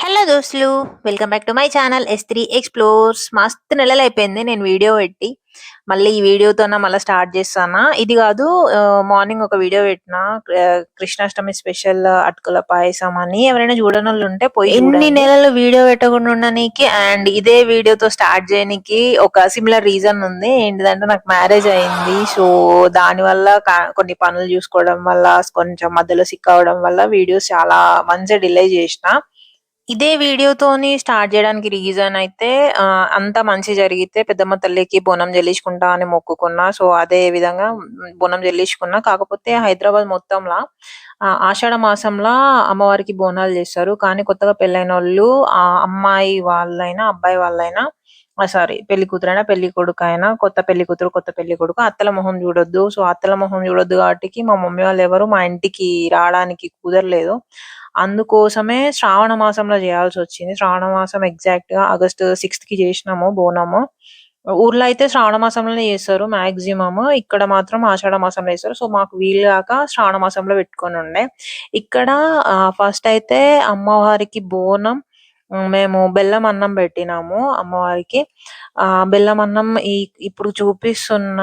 Hello దోస్తులు welcome back to my channel S three explores మస్తు నెలలు అయిపోయింది నేను వీడియో పెట్టి. మళ్ళీ ఈ వీడియోతో మళ్ళీ స్టార్ట్ చేస్తానా? ఇది కాదు మార్నింగ్ ఒక వీడియో పెట్టిన. కృష్ణాష్టమి స్పెషల్ అటుకుల పాయసం అని. ఎవరైనా చూడని వాళ్ళు ఉంటే పోయి ఎన్ని నెలలు వీడియో పెట్టకుండా ఉండడానికి అండ్ ఇదే వీడియోతో స్టార్ట్ చేయడానికి ఒక సిమిలర్ రీజన్ ఉంది. ఏంటిదంటే నాకు మ్యారేజ్ అయింది. సో దాని వల్ల కొన్ని పనులు చూసుకోవడం వల్ల కొంచెం మధ్యలో సిక్ అవడం వల్ల వీడియోస్ చాలా మంచిగా డిలే చేసిన. ఇదే వీడియోతోని స్టార్ట్ చేయడానికి రీజన్ అయితే అంత మంచి జరిగితే పెద్దమ్మ తల్లికి బోనం చెల్లించుకుంటా అని మొక్కుకున్నా. సో అదే విధంగా బోనం చెల్లించుకున్నా కాకపోతే హైదరాబాద్ మొత్తంలో ఆషాఢ మాసంలో అమ్మవారికి బోనాలు చేస్తారు. కానీ కొత్తగా పెళ్ళైన వాళ్ళు ఆ అమ్మాయి వాళ్ళైనా అబ్బాయి వాళ్ళైనా సారీ పెళ్ళి కూతురైనా పెళ్ళి కొడుకు అయినా కొత్త పెళ్ళి కూతురు కొత్త పెళ్ళి కొడుకు అత్తల మొహం చూడొద్దు. సో అత్తల మొహం చూడొద్దు కాబట్టి మా మమ్మీ వాళ్ళు ఎవరు మా ఇంటికి రావడానికి కుదరలేదు. అందుకోసమే శ్రావణ మాసంలో చేయాల్సి వచ్చింది. శ్రావణ మాసం ఎగ్జాక్ట్గా ఆగస్ట్ సిక్స్త్కి చేసినాము బోనము. ఊర్లో అయితే శ్రావణ మాసంలోనే చేస్తారు మాక్సిమం ఇక్కడ మాత్రం ఆషాఢ మాసంలో చేస్తారు. సో మాకు వీలు కాక శ్రావణ మాసంలో పెట్టుకొని ఉండే. ఇక్కడ ఫస్ట్ అయితే అమ్మవారికి బోనం మేము బెల్లం అన్నం పెట్టినాము అమ్మవారికి. ఆ బెల్లం అన్నం ఈ ఇప్పుడు చూపిస్తున్న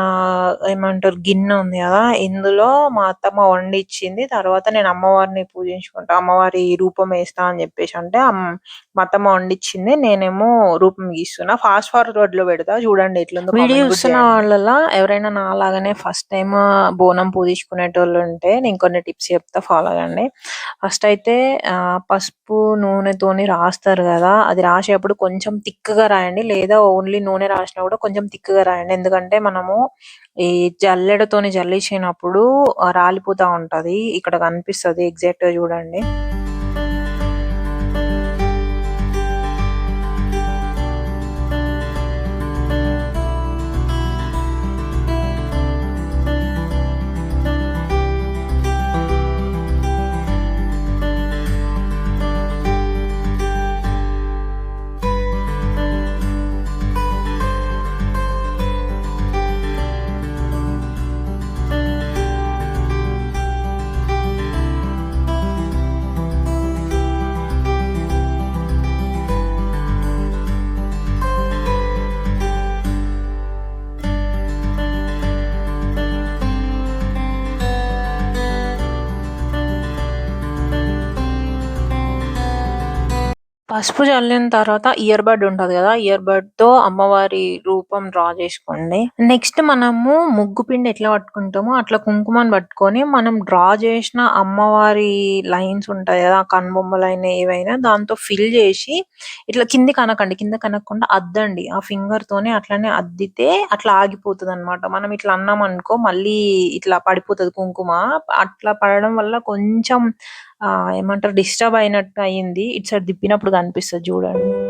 ఏమంటారు గిన్నె ఉంది కదా ఇందులో మా అత్తమ్మ వండి ఇచ్చింది తర్వాత నేను అమ్మవారిని పూజించుకుంటా అమ్మవారి రూపం వేస్తా అని చెప్పేసి అంటే మా అత్తమ్మ వండిచ్చింది. నేనేమో రూపం గీస్తున్నా. ఫాస్ట్ ఫార్వర్డ్లో పెడతా చూడండి ఎట్లుందో వీడియో చూస్తున్న వాళ్ళ ఎవరైనా నా లాగానే ఫస్ట్ టైం బోనం పూజించుకునేటోళ్ళు ఉంటే నేను కొన్ని టిప్స్ చెప్తా ఫాలో అవ్వండి. ఫస్ట్ అయితే పసుపు నూనెతోని రాస్తారు కదా అది రాసేటప్పుడు కొంచెం తిక్కుగా రాయండి. లేదా ఓన్లీ నూనె రాసినా కూడా కొంచెం తిక్కగా రాయండి. ఎందుకంటే మనము ఈ జల్లెడతోని జల్లించినప్పుడు రాలిపోతా ఉంటది. ఇక్కడ కనిపిస్తది ఎగ్జాక్ట్గా చూడండి. పసుపు చల్లిన తర్వాత ఇయర్ బడ్ ఉంటది కదా ఇయర్ బడ్తో అమ్మవారి రూపం డ్రా చేసుకోండి. నెక్స్ట్ మనము ముగ్గు పిండి ఎట్లా పట్టుకుంటామో అట్లా కుంకుమను పట్టుకొని మనం డ్రా చేసిన అమ్మవారి లైన్స్ ఉంటాయి కదా ఆ కనుబొమ్మలైన ఏవైనా దాంతో ఫిల్ చేసి ఇట్లా కింది కనకండి కింద కనకుండా అద్దండి. ఆ ఫింగర్ తోనే అట్లానే అద్దితే అట్లా ఆగిపోతుంది అనమాట మనం ఇట్లా అన్నాం అనుకో మళ్ళీ ఇట్లా పడిపోతుంది కుంకుమ. అట్లా పడడం వల్ల కొంచెం ఏమంటారు డిస్టర్బ్ అయినట్టు అయింది. ఇటు సైడ్ తిప్పినప్పుడు కనిపిస్తుంది చూడండి.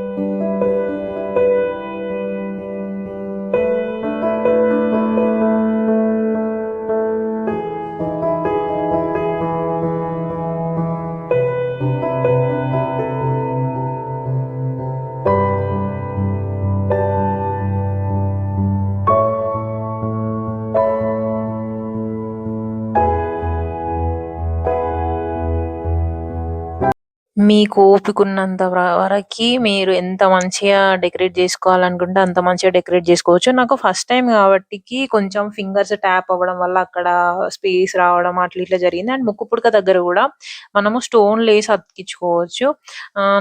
మీకు ఓపికన్నంత వరకి మీరు ఎంత మంచిగా డెకరేట్ చేసుకోవాలనుకుంటే అంత మంచిగా డెకరేట్ చేసుకోవచ్చు. నాకు ఫస్ట్ టైం కాబట్టికి కొంచెం ఫింగర్స్ ట్యాప్ అవ్వడం వల్ల అక్కడ స్పేస్ రావడం అట్లా ఇట్లా జరిగింది. అండ్ ముక్కు పుడక దగ్గర కూడా మనము స్టోన్ లేసి అతికించుకోవచ్చు.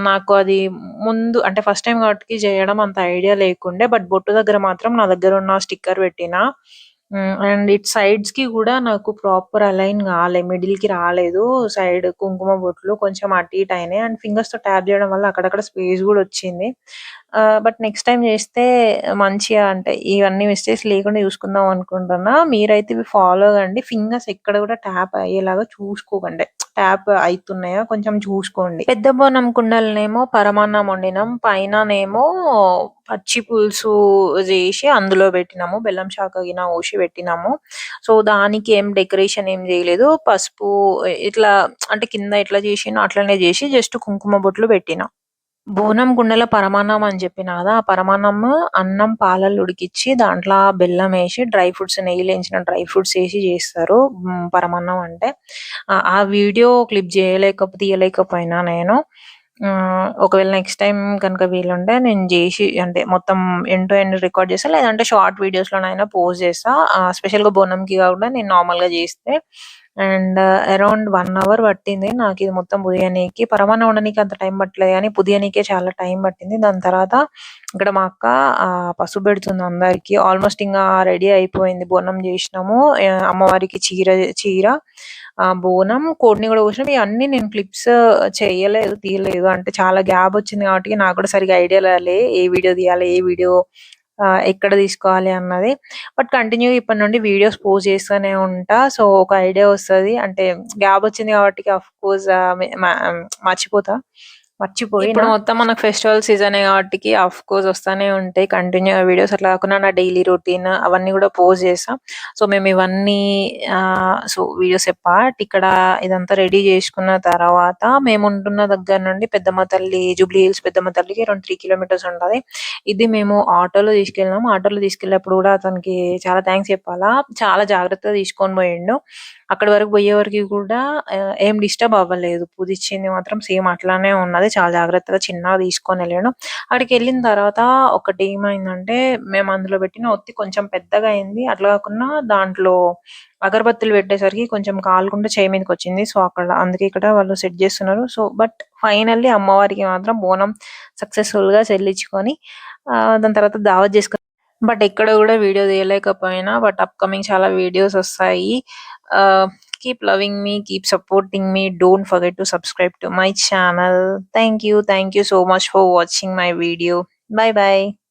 నాకు అది ముందు అంటే ఫస్ట్ టైం కాబట్టి చేయడం అంత ఐడియా లేకుండే బట్ బొట్టు దగ్గర మాత్రం నా దగ్గర ఉన్న స్టిక్కర్ పెట్టిన అండ్ ఇట్ సైడ్స్కి కూడా నాకు ప్రాపర్ అలైన్ కాలే. మిడిల్కి రాలేదు. సైడ్ కుంకుమ బొట్లు కొంచెం అటు ఇటు అయినాయి. అండ్ ఫింగర్స్తో ట్యాప్ చేయడం వల్ల అక్కడక్కడ స్పేస్ కూడా వచ్చింది. బట్ నెక్స్ట్ టైం చేస్తే మంచిగా అంటే ఇవన్నీ మిస్టేక్స్ లేకుండా చూసుకుందాం అనుకుంటున్నా. మీరైతే ఇవి ఫాలో కండి ఫింగర్స్ ఎక్కడ కూడా ట్యాప్ అయ్యేలాగా చూసుకోకండి. ట్యాప్ అవుతున్నాయా కొంచెం చూసుకోండి. పెద్ద బోనం కుండలనేమో పరమాన్నం వండినాం. పైననేమో పచ్చి పులుసు చేసి అందులో పెట్టినాము. బెల్లం శాఖ గిన ఊసి పెట్టినాము. సో దానికి ఏం డెకరేషన్ ఏం చేయలేదు. పసుపు ఇట్లా అంటే కింద ఎట్లా చేసినో అట్లనే చేసి జస్ట్ కుంకుమ బొట్లు పెట్టినాం. బోనం కుండలో పరమాన్నం అని చెప్పిన కదా ఆ పరమాన్నం అన్నం పాలల్లో ఉడికిచ్చి దాంట్లో బెల్లం వేసి డ్రై ఫ్రూట్స్ నెయ్యిలో వేయించిన డ్రై ఫ్రూట్స్ వేసి చేస్తారు పరమాన్నం అంటే ఆ వీడియో క్లిప్ చేయలేక తీయలేకపోయినా నేను ఒకవేళ నెక్స్ట్ టైం కనుక వీలుంటే నేను చేసి అంటే మొత్తం ఎండ్ టు ఎండ్ రికార్డ్ చేస్తా. లేదంటే షార్ట్ వీడియోస్‌లోనైనా పోస్ట్ చేస్తా. స్పెషల్‌గా బోనంకి కాకుండా నేను నార్మల్‌గా చేస్తే అండ్ అరౌండ్ వన్ అవర్ పట్టింది నాకు ఇది మొత్తం పుదియనీకి. పరమాన్నం వండనీకి అంత టైం పట్టలేదు కానీ పుదియనీకే చాలా టైం పట్టింది. దాని తర్వాత ఇక్కడ మా అక్క ఆ పసుపు పెడుతుంది అందరికి. ఆల్మోస్ట్ ఇంకా రెడీ అయిపోయింది. బోనం చేసినాము. అమ్మవారికి చీర చీర బోనం, కోడిని కూడా కోసినాం. ఇవన్నీ నేను క్లిప్స్ చేయలేదు, తీయలేదు. అంటే చాలా గ్యాప్ వచ్చింది కాబట్టి నాకు కూడా సరిగా ఐడియా రాలే. ఏ వీడియో తీయాలి? ఏ వీడియో ఎక్కడ తీసుకోవాలి అన్నది. బట్ కంటిన్యూ ఇప్పటి నుండి వీడియోస్ పోస్ట్ చేస్తూనే ఉంటా. సో, ఒక ఐడియా వస్తది. అంటే గ్యాప్ వచ్చింది కాబట్టి అఫ్ కోర్స్ మర్చిపోతా. మర్చిపోయి ఇప్పుడు మొత్తం మనకు ఫెస్టివల్ సీజన్ కాబట్టి ఆఫ్ కోర్స్ వస్తానే ఉంటాయి. కంటిన్యూ వీడియోస్ అట్లా కాకుండా నా డైలీ రొటీన్ అవన్నీ కూడా పోస్ట్ చేస్తాం సో, మేము ఇవన్నీ సో, వీడియోస్ పార్ట్ ఇక్కడ ఇదంతా రెడీ చేసుకున్న తర్వాత మేము ఉంటున్న దగ్గర నుండి పెద్దమ్మ తల్లి జూబ్లీ హిల్స్ పెద్దమ్మ తల్లికి రెండు త్రీ కిలోమీటర్స్ ఉంటది. ఇది మేము ఆటోలో తీసుకెళ్ళినాము ఆటోలో తీసుకెళ్ళినప్పుడు కూడా అతనికి చాలా థ్యాంక్స్ చెప్పాలా. చాలా జాగ్రత్తగా తీసుకొని పోయిండు. అక్కడి వరకు పోయే వరకు కూడా ఏం డిస్టర్బ్ అవ్వలేదు. పూజిచ్చింది మాత్రం సేమ్ అట్లానే ఉన్నది. చాలా జాగ్రత్తగా చిన్నగా తీసుకొని వెళ్ళాడు. అక్కడికెళ్ళిన తర్వాత ఒకటి ఏమైందంటే మేము అందులో పెట్టిన ఒత్తి కొంచెం పెద్దగా అయింది. అట్లా కాకుండా దాంట్లో అగరబత్తులు పెట్టేసరికి కొంచెం కాలకుండా మీదకి వచ్చింది సో, అక్కడ అందుకే ఇక్కడ వాళ్ళు సెట్ చేస్తున్నారు. సో, బట్ ఫైనల్లీ అమ్మవారికి మాత్రం బోనం సక్సెస్‌ఫుల్‌గా చెల్లించుకొని దాని తర్వాత దావత్ చేసుకుని బట్ ఎక్కడ కూడా వీడియో తీయలేకపోయినా. బట్ అప్‌కమింగ్ చాలా వీడియోస్ వస్తాయి. keep loving me, keep supporting me. Don't forget to subscribe to my channel. Thank you. Thank you so much for watching my video. Bye bye.